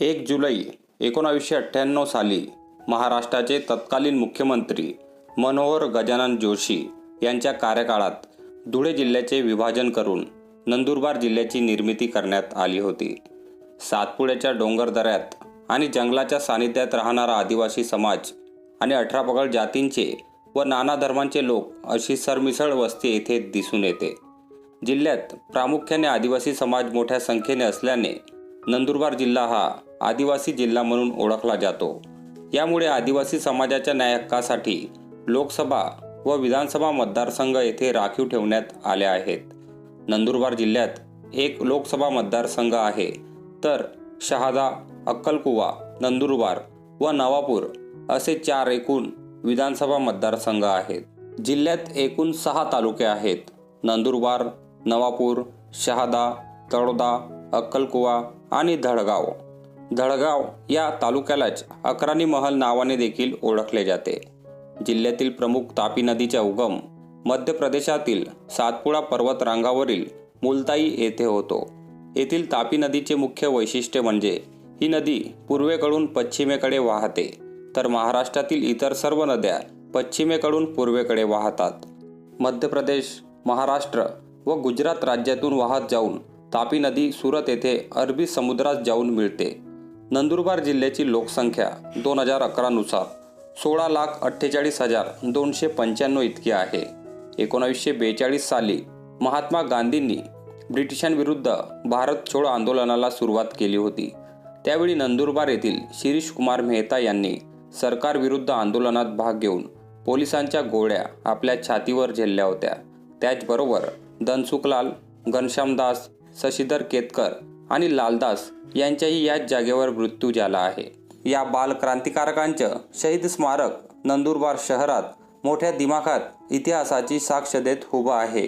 एक जुलै एकोणावीसशे अठ्ठ्याण्णव साली महाराष्ट्राचे तत्कालीन मुख्यमंत्री मनोहर गजानन जोशी यांच्या कार्यकाळात धुळे जिल्ह्याचे विभाजन करून नंदुरबार जिल्ह्याची निर्मिती करण्यात आली होती. सातपुड्याच्या डोंगरदऱ्यात आणि जंगलाच्या सानिध्यात राहणारा आदिवासी समाज आणि अठरा पगड जातींचे व नाना धर्मांचे लोक अशी सरमिसळ वस्ती येथे दिसून येते. जिल्ह्यात प्रामुख्याने आदिवासी समाज मोठ्या संख्येने असल्याने नंदुरबार जिल्हा हा आदिवासी जिल्हा म्हणून ओळखला जातो. यामुळे आदिवासी समाजाच्या न्याय हक्कासाठी लोकसभा व विधानसभा मतदारसंघ येथे राखीव ठेवण्यात आले आहेत. नंदुरबार जिल्ह्यात एक लोकसभा मतदारसंघ आहे. तर शहादा अक्कलकुवा नंदुरबार व नवापूर असे चार एकूण विधानसभा मतदारसंघ आहेत. जिल्ह्यात एकूण सहा तालुके आहेत. नंदुरबार नवापूर शहादा तळोदा अक्कलकुवा आणि धडगाव. धडगाव या तालुक्यालाच अकराणी महल नावाने देखील ओळखले जाते. जिल्ह्यातील प्रमुख तापी नदीचा उगम मध्य प्रदेशातील सातपुडा पर्वतरांगावरील मुलताई येथे होतो. येथील तापी नदीचे मुख्य वैशिष्ट्य म्हणजे ही नदी पूर्वेकडून पश्चिमेकडे वाहते तर महाराष्ट्रातील इतर सर्व नद्या पश्चिमेकडून पूर्वेकडे वाहतात. मध्य प्रदेश महाराष्ट्र व गुजरात राज्यातून वाहत जाऊन तापी नदी सुरत येथे अरबी समुद्रात जाऊन मिळते. नंदुरबार जिल्ह्याची लोकसंख्या दोन हजार अकरानुसार सोळा लाख अठ्ठेचाळीस हजार दोनशे पंच्याण्णव इतकी आहे. एकोणावीसशे बेचाळीस साली महात्मा गांधींनी ब्रिटिशांविरुद्ध भारत छोडो आंदोलनाला सुरुवात केली होती. त्यावेळी नंदुरबार येथील शिरीष कुमार मेहता यांनी सरकारविरुद्ध आंदोलनात भाग घेऊन पोलिसांच्या गोळ्या आपल्या छातीवर झेलल्या होत्या. त्याचबरोबर धनसुखलाल घनश्यामदास शशीधर केतकर आणि लालदास यांच्याही याच जागेवर मृत्यू झाला आहे. या बाल क्रांतिकारकांचं शहीद स्मारक नंदुरबार शहरात मोठ्या दिमाखात इतिहासाची साक्ष देत उभं आहे.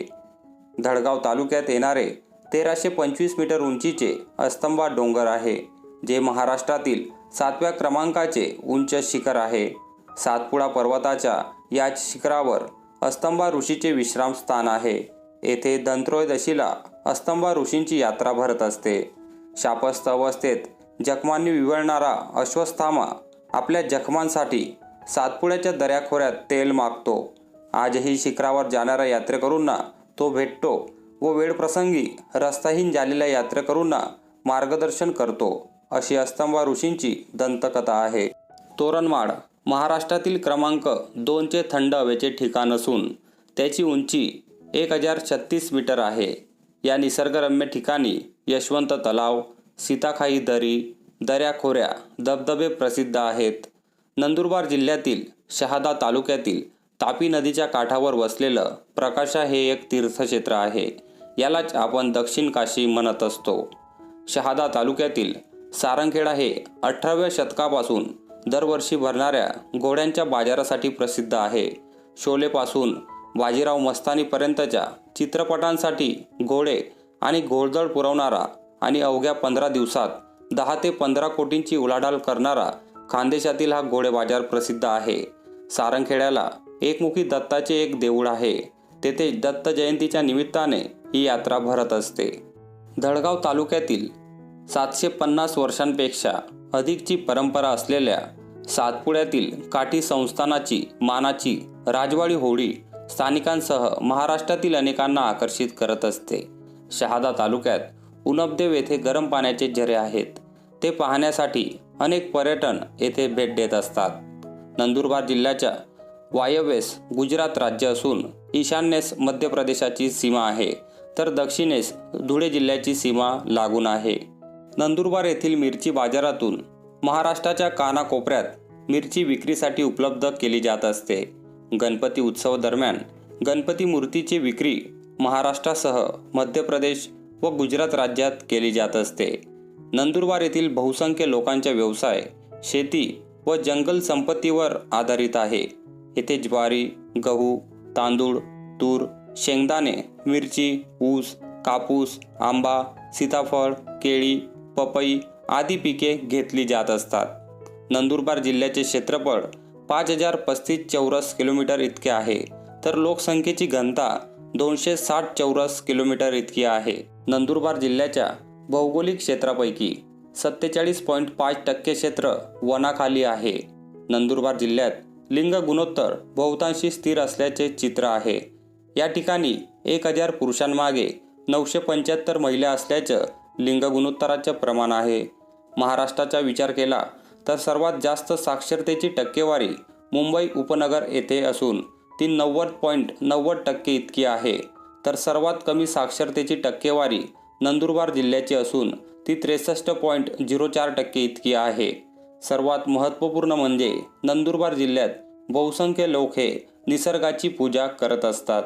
धडगाव तालुक्यात येणारे तेराशे पंचवीस मीटर उंचीचे अस्तंबा डोंगर आहे जे महाराष्ट्रातील सातव्या क्रमांकाचे उंच शिखर आहे. सातपुडा पर्वताच्या याच शिखरावर अस्तंबा ऋषीचे विश्रामस्थान आहे. येथे दंत्रोयदशीला अस्तंबा ऋषींची यात्रा भरत असते. शापस्थ अवस्थेत जखमांनी विवळणारा अश्वस्थामा आपल्या जखमांसाठी सातपुड्याच्या दऱ्याखोऱ्यात तेल मागतो. आजही शिखरावर जाणाऱ्या यात्रेकरूंना तो भेटतो व वेळप्रसंगी रस्ताहीन झालेल्या यात्रेकरूंना मार्गदर्शन करतो. अशी अस्तंबा ऋषींची दंतकथा आहे. तोरणमाळ महाराष्ट्रातील क्रमांक दोनचे थंड हवेचे ठिकाण असून त्याची उंची एक हजार छत्तीस मीटर आहे. या निसर्गरम्य ठिकाणी यशवंत तलाव सीताखाई दरी दऱ्याखोऱ्या धबधबे प्रसिद्ध आहेत. नंदुरबार जिल्ह्यातील शहादा तालुक्यातील तापी नदीच्या काठावर वसलेलं प्रकाशा हे एक तीर्थक्षेत्र आहे. यालाच आपण दक्षिण काशी म्हणत असतो. शहादा तालुक्यातील सारंगखेडा हे अठराव्या शतकापासून दरवर्षी भरणाऱ्या घोड्यांच्या बाजारासाठी प्रसिद्ध आहे. शोलेपासून बाजीराव मस्तानीपर्यंतच्या चित्रपटांसाठी घोडे आणि घोळजळ पुरवणारा आणि अवघ्या पंधरा दिवसात दहा ते पंधरा कोटींची उलाढाल करणारा खानदेशातील हा घोडे बाजार प्रसिद्ध आहे. सारंगखेड्याला एकमुखी दत्ताचे एक देऊळ आहे. तेथे दत्त जयंतीच्या निमित्ताने ही यात्रा भरत असते. धडगाव तालुक्यातील सातशे पन्नास वर्षांपेक्षा अधिकची परंपरा असलेल्या सातपुड्यातील काठी संस्थानाची मानाची राजवाडी होळी स्थानिकांसह महाराष्ट्रातील अनेकांना आकर्षित करत असते. शहादा तालुक्यात उनबदेव येथे गरम पाण्याचे झरे आहेत. ते पाहण्यासाठी अनेक पर्यटन येथे भेट देत असतात. नंदुरबार जिल्ह्याच्या वायव्येस गुजरात राज्य असून ईशान्येस मध्य प्रदेशाची सीमा आहे. तर दक्षिणेस धुळे जिल्ह्याची सीमा लागून आहे. नंदुरबार येथील मिरची बाजारातून महाराष्ट्राच्या कानाकोपऱ्यात मिरची विक्रीसाठी उपलब्ध केली जात असते. गणपती उत्सव दरम्यान गणपती मूर्तीची विक्री महाराष्ट्रासह मध्य प्रदेश व गुजरात राज्यात केली जात असते. नंदुरबार येथील बहुसंख्य लोकांचा व्यवसाय शेती व जंगल संपत्तीवर आधारित आहे. येथे ज्वारी गहू तांदूळ तूर शेंगदाणे मिरची ऊस कापूस आंबा सीताफळ केळी पपई आदी पिके घेतली जात असतात. नंदुरबार जिल्ह्याचे क्षेत्रफळ पाच हजार पस्तीस चौरस किलोमीटर इतके आहे. तर लोकसंख्येची घनता दोनशे साठ चौरस किलोमीटर इतकी आहे. नंदुरबार जिल्ह्याच्या भौगोलिक क्षेत्रापैकी सत्तेचाळीस पॉईंट पाच टक्के क्षेत्र वनाखाली आहे. नंदुरबार जिल्ह्यात लिंग गुणोत्तर बहुतांशी स्थिर असल्याचे चित्र आहे. या ठिकाणी एक हजार पुरुषांमागे नऊशे पंच्याहत्तर महिला असल्याचं लिंग गुणोत्तराचं प्रमाण आहे. महाराष्ट्राचा विचार केला तर सर्वात जास्त साक्षरतेची टक्केवारी मुंबई उपनगर येथे असून ती नव्वद पॉईंट नव्वद टक्के इतकी आहे. तर सर्वात कमी साक्षरतेची टक्केवारी नंदुरबार जिल्ह्याची असून ती त्रेसष्ट पॉईंट झिरो चार टक्के इतकी आहे. सर्वात महत्त्वपूर्ण म्हणजे नंदुरबार जिल्ह्यात बहुसंख्य लोक हे निसर्गाची पूजा करत असतात.